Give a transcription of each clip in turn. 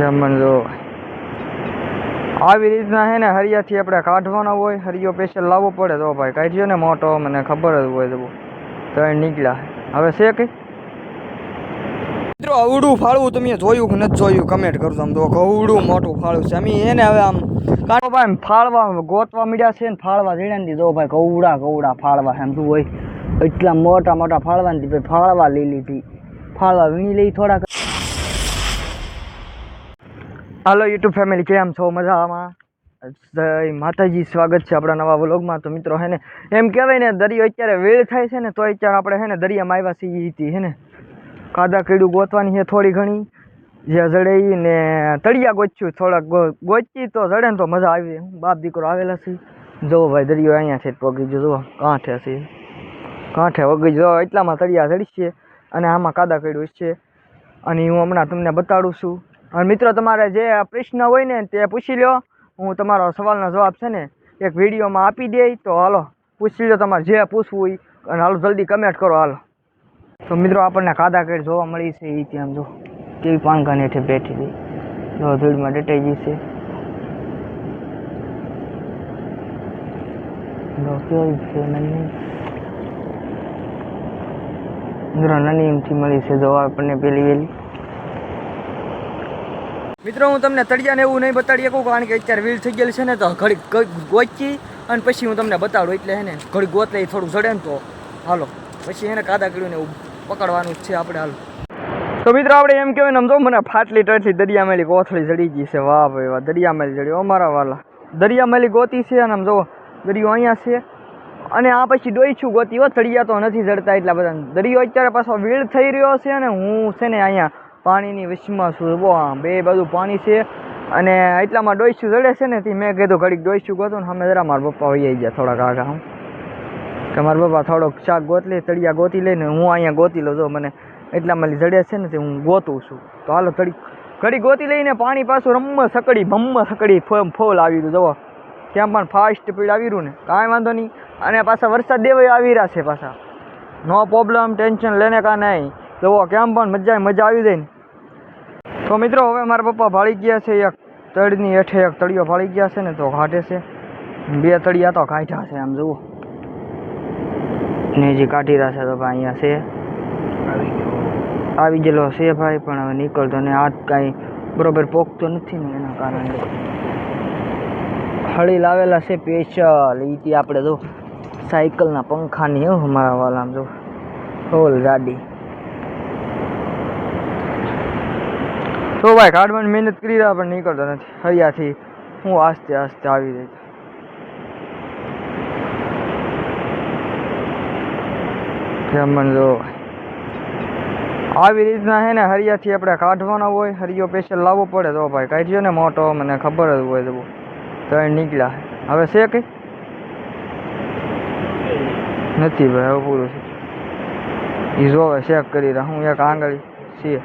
જમણ જો. આવી રીતના હે ને હરિયાથી આપણે કાઢવાનો હોય, હરિયો સ્પેશિયલ લાવવો પડે તો ભાઈ, કાઢ્યો ને મોટો, મને ખબર જ હોય તો તો નીકળ્યા. હવે છે કઈ? મિત્રો અવડું ફાળવું તમે જોયું કે નથી જોયું? કમેન્ટ કરજો આમ તો. અવડું મોટું ફાળવું છે. અમે એને હવે આમ કાઢો ભાઈ ફાળવા ગોતવા મળ્યા છે ને ફાળવા જઈને દીધો. ભાઈ, કવડા કવડા ફાળવા એમ તું હોય? એટલા મોટા મોટા ફાળવા ને ભાઈ ફાળવા લઈ લીધી. ફાળવા વીણી લઈ થોડાક હાલો યુટ્યુબ ફેમિલી કેમ છો? મજામાં? માતાજી, સ્વાગત છે આપણા નવા વ્લોગમાં. તો મિત્રો, હે ને, એમ કહેવાય ને, દરિયો અત્યારે વેળ થાય છે ને, તો અત્યારે આપણે, હે ને, દરિયામાં આવ્યા છીએ હતી હે ને. કાદા કીડું ગોતવાની છે થોડી ઘણી. જે જડે ને તળિયા ગોચ્યું, થોડાક ગોચી તો જડે ને તો મજા આવી. બાપ દીકરો આવેલા છે જુઓ ભાઈ, દરિયો અહીંયા છે, પગી જુઓ, કાંઠે છે. કાંઠે વગી જો, એટલામાં તળિયા જડી છે. અને આમાં કાદા કીડું છે. અને હું હમણાં તમને બતાડું છું. અને મિત્રો, તમારે જે પ્રશ્ન હોય ને તે પૂછી લો હું તમારો સવાલનો જવાબ છે ને એક વિડીયોમાં આપી દે તો હાલો, પૂછી લો તમારે જે પૂછવું હોય. અને હાલો, જલ્દી કમેન્ટ કરો હાલો. તો મિત્રો, આપણને કાદા કેડ જોવા મળી છે એ ત્યાં જો. કેવી પાંખાને હેઠે બેઠી હતી જો ધૂળમાં ડટાઈ ગઈ છે. મિત્રો, નાની એમથી મળી છે જો આપણને પેલી વેલી. મિત્રો, હું તમને તળિયાને એવું નહીં બતાડી શકું, કારણ કે અત્યારે વીલ થઈ ગયેલી છે ને તો ઘડી ગોચી અને પછી હું તમને બતાડું. એટલે હે ને ઘડી ગોત લઈ થોડું જડે ને તો હાલો. પછી એને કાદા કર્યું ને એવું પકડવાનું જ છે આપણે હાલો. તો મિત્રો, આપણે એમ કહેવાય ને સમજો મને ફાટલી ટરથી દરિયામેલી કોથળી જડી ગઈ છે. વાહ ભાઈ વાહ, દરિયામેલી જડી અમારા વાલા. દરિયામેલી ગોતી છે અને આમ જો દરિયો અહીંયા છે. અને આ પછી ડોઈછું ગોતી હો, તળિયા તો નથી જડતા એટલા બધા. દરિયો અત્યારે પાછો વીળ થઈ રહ્યો છે અને હું છે ને અહીંયા પાણીની વચમાં છું. બહુ બે બાજુ પાણી છે અને એટલામાં ડોઈશું જડે છે ને તે મેં કીધું ઘડીક ડોઈશું ગોતું ને અમે જરા મારા પપ્પા વહી ગયા થોડાક આગા હું કે મારા પપ્પા થોડોક શાક ગોતલે, તળિયા ગોતી લઈને હું અહીંયા ગોતી લઉં જો, મને એટલામાં જડે છે ને તે હું ગોતું છું. તો હાલો તળી ઘડી ગોતી લઈને પાણી પાછું રમ્મ સકડી ભમ્મ સકડી ફોમ ફોલ આવી રહ્યું જવો ત્યાં પણ ફાસ્ટ સ્પીડ આવી રહ્યું ને. કાંઈ વાંધો નહીં. અને પાછા વરસાદ દેવાય આવી રહ્યા છે પાછા. નો પ્રોબ્લેમ ટેન્શન લેને કા નહીં. જુઓ, કેમ પણ મજા મજા આવી જાય ને. તો મિત્રો હવે મારા પપ્પા ભાળી ગયા છે એક તળની હેઠે એક તળિયો ભાળી ગયા છે ને તો ઘાટે છે. બે તળિયા તો કાઢ્યા છે આમ જુઓ. ને હજી કાઢી રહ્યા છે તો ભાઈ અહીંયા છે. આવી ગયેલો છે ભાઈ પણ હવે નીકળતો ને હાથ કાંઈ બરોબર પોકતો નથી ને એના કારણે. હળી લાવેલા છે સ્પેશિયલ ઈથી આપણે જો સાયકલના પંખાની હો અમારા વાલામ જો. ઓલ ગાડી. તો ભાઈ કાઢવાની મહેનત કરી રહ્યા, પણ નીકળતો નથી. હરિયાથી હું આસ્તે આસ્તે આવી રહી જમણ આવી રીતના હે ને, હરિયાથી આપણે કાઢવાનો હોય, હરિયો પેશલ લાવવો પડે તો ભાઈ કાઢ્યો ને મોટો, મને ખબર જ હોય તો તો નીકળ્યા હવે છે કઈ? નથી ભાઈ, હવે પૂરું છે. એ જોવે ચેક કરી રહ્યા, હું એક આંગળી, છીએ.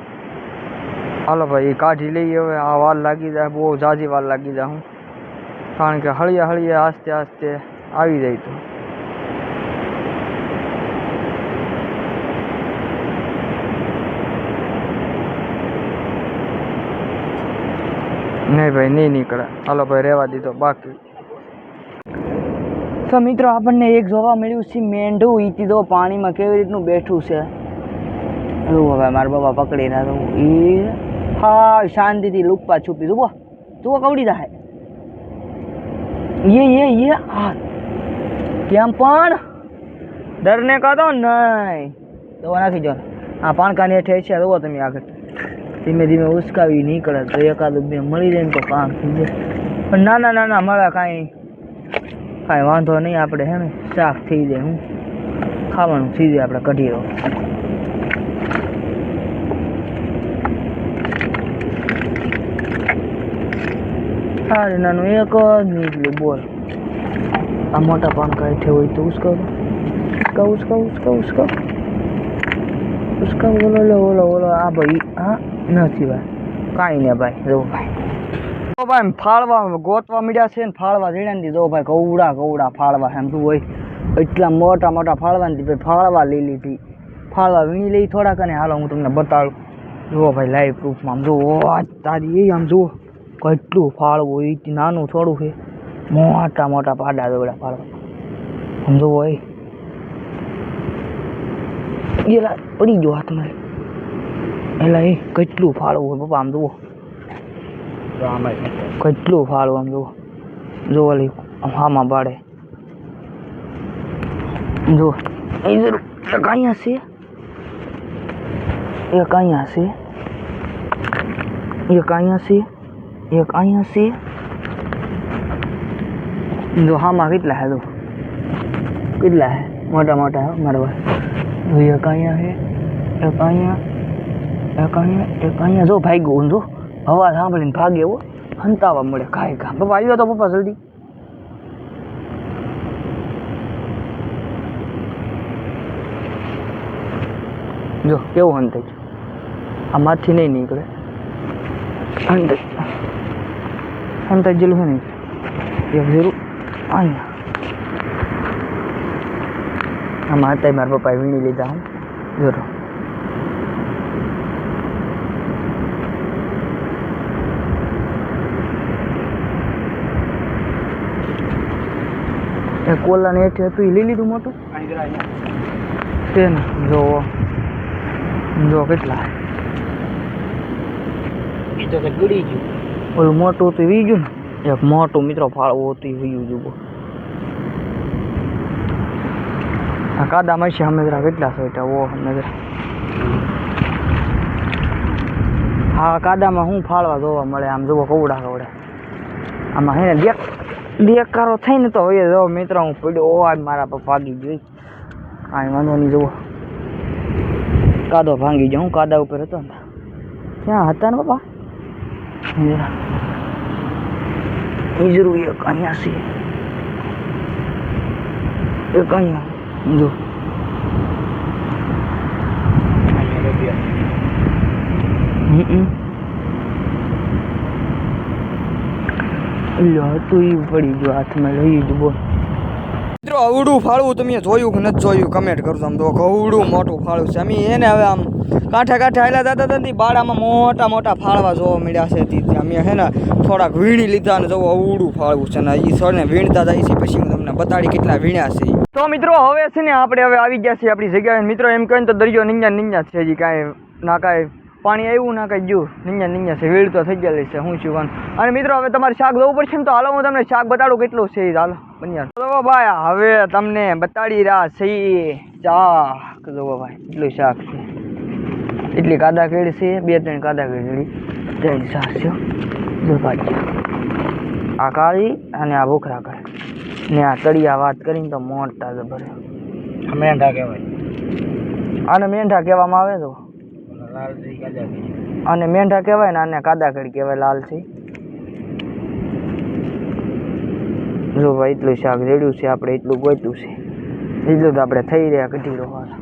હાલો ભાઈ એ કાઢી લઈએ હવે આ વાર લાગી જાય બહુ ઝાઝી વાર લાગી જાય હું કારણ કે હળિયા હળિયા આસ્તે આસ્તે આવી જાય તો નહીં ભાઈ નહીં નીકળે હાલો ભાઈ રહેવા દીધો બાકી તો મિત્રો આપણને એક જોવા મળ્યું છે, મેંઢું ઈથી તો પાણીમાં કેવી રીતનું બેઠું છે? એવું હવે મારા બાબા પકડી ના દઉં ઈ હા શાંતિથી લુકપા છુપી જુઓ જુઓ કવડી જાય ये ये ये આ કેમ પણ ડરને કા તો નહીં તો નથી જો આ પાણકાની હેઠે છે જુઓ તમે આગળ ધીમે ધીમે ઉસકાવી નીકળે તો એકાદ બે મળી જાય ને તો કામ થઈ જાય પણ ના ના ના ના મળે કાંઈ કાંઈ વાંધો નહીં આપણે હે ને શાક થઈ જાય હું ખાવાનું થઈ જાય આપણે કઢી રહો અરે નાનું, એક જ નીકળ્યું બોલ. આ મોટા પાન કાઢે હોય તો ઉસકો ઉસકો ઉસકો ઉસકો ઉસકો ઉસકા બોલો લો ઓલો બોલો આ ભાઈ, હા? નથી ભાઈ. કાંઈ નહીં ભાઈ, જો ભાઈ. તો ભાઈ ફાળવા ગોતવા મળ્યા છે ને ફાળવા જઈને જો ભાઈ કવડા કવડા ફાળવા એમ તું હોય? એટલા મોટા મોટા ફાળવા ને ભાઈ. ફાળવા લઈ લીધી. ફાળવા વીણી લઈ થોડાક અને હાલો હું તમને બતાડું. જુઓ ભાઈ લાઈવ પ્રૂફમાં આમ જુઓ. તારી એ આમ જુઓ. કેટલું ફાળવું એ નાનું થોડું છે. મોટા મોટા પાડા દોડા ફાળવા. સમજો જુઓ એલા પડી ગયો હાથમાં. એલા એ કેટલું ફાળવું હોય પપ્પા, આમ જુઓ કેટલું ફાળવું, આમ જુઓ જુઓ લઈ હામાં પાડે. જુઓ એ જરૂર એક અહીંયા છે. એક અહીંયા છે. એક અહીંયા છે. એક અહીંયા છે જો હામાં કેટલા હે જો કેટલા હે મોટા મોટા મારવા જો એક અહીંયા છે એક અહીંયા એક અહીંયા એક અહીંયા જો ભાઈ ગયું જો હવા સાંભળીને ભાગે એવો હંતાવા મળે ખાય ખા પપ્પા આવ્યો તો પપ્પા જલ્દી જો કેવું હંતાઈ આ માથી નહીં નીકળે હંતાઈ હંતાઈ જેલું છે ને એક જરૂર અહીંયા આમાં હતા મારા પપ્પાએ વીણી લીધા હું જોરો એ કોલાને હેઠે હતું એ લઈ લીધું મોટું છે ને જો જો કેટલા ઓલું મોટું તો વી ગયું ને? એક મોટું મિત્રો ફાળવો હતું એ વીયું જુઓ. આ કાદા મળશે હમેદરા કેટલા છે ઓ હમેદરા હા, કાદામાં શું ફાળવા જોવા મળે, આમ જુઓ કવડા કવડા. આમાં હે ને દેખ દેખારો થઈને તો હવે જો મિત્રો, હું પડ્યો ઓ આ મારા પર ભાગી ગઈ કાંઈ વાંધો નહીં જુઓ. કાદો ભાંગી ગયો. હું કાદા ઉપર હતો ને? ક્યાં હતા ને બાપા ઈજરું એક અહીંયા છે. એક અહીંયા. જો. હતું ઈ પડી ગયો હાથમાં, લઈ જ બોલ. મિત્રો અવડું ફાળવું તમે જોયું કે નથી જોયું? કમેન્ટ કરજો આમ તો. અવડું મોટું ફાળવું છે. અમે એને હવે આમ કાંઠે કાંઠે આવેલા દાદી ને બાળામાં મોટા મોટા ફાળવા જોવા મળ્યા છે તી અમે હે ને થોડાક વીણી લીધા અને જોવું અવડું ફાળવું છે ને એ સરને વીણતા જાય છે. પછી હું તમને બતાડી કેટલા વીણ્યા છે તો મિત્રો, હવે છે ને આપણે હવે આવી ગયા છીએ આપણી જગ્યાએ. મિત્રો, એમ કહીને તો દરિયો નિંજા નિંજા છે હજી કાંઈ, ના કાંઈ પાણી આવ્યું ના કંઈ ગયું નિંજા નિંજા છે વીડ તો થઈ ગયેલી છે શું શું અને મિત્રો હવે તમારે શાક લેવું પડશે ને તો હાલો હું તમને શાક બતાડું કેટલું છે હાલો બન્યા ચલો ભાઈ હવે તમને બતાડી રહ્યા છે શાક. જુઓ ભાઈ એટલું શાક છે? એટલી કાદા કેળી છે બે ત્રણ કાદા કેળી. ત્રણ શાક છે જો ભાઈ આ કાળી અને આ ભૂખરા કાળી. ને આ તળિયા વાત કરીને તો મોટા જબર મેંઢા કહેવાય. આને મેંઢા કહેવામાં આવે તો? અને મેંઢા કહેવાય ને આને કાદાકડી કહેવાય લાલસી જો ભાઈ, એટલું શાક રેડ્યું છે, આપણે એટલું ગોત્યું છે. એટલું તો આપણે થઈ રહ્યા કઢી રોવાના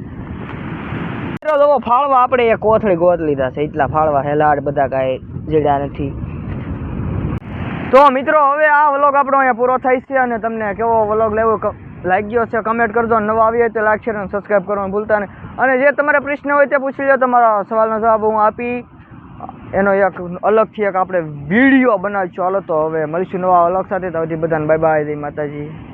મિત્રો જો ફાળવા આપણે એક કોથળી ગોત લીધા છે. એટલા ફાળવા હેલાડ બધા કાંઈ જેડ્યા નથી. તો મિત્રો, હવે આ વ્લોગ આપણો અહીંયા પૂરો થાય છે અને તમને કેવો વ્લોગ લેવો લાગી ગયો છે કમેન્ટ કરજો નવા આવી હોય તો લાઈક શેર અને સબસ્ક્રાઈબ કરવાનું ભૂલતા નહીં. અને જે તમારે પ્રશ્ન હોય તે પૂછી લો, તમારા સવાલનો જવાબ હું આપી, એનો એક અલગથી એક આપણે વીડિયો બનાવીશું. હાલો તો હવે મળીશું નવા અલગ સાથે. તો બધાને બાય બાય જય માતાજી.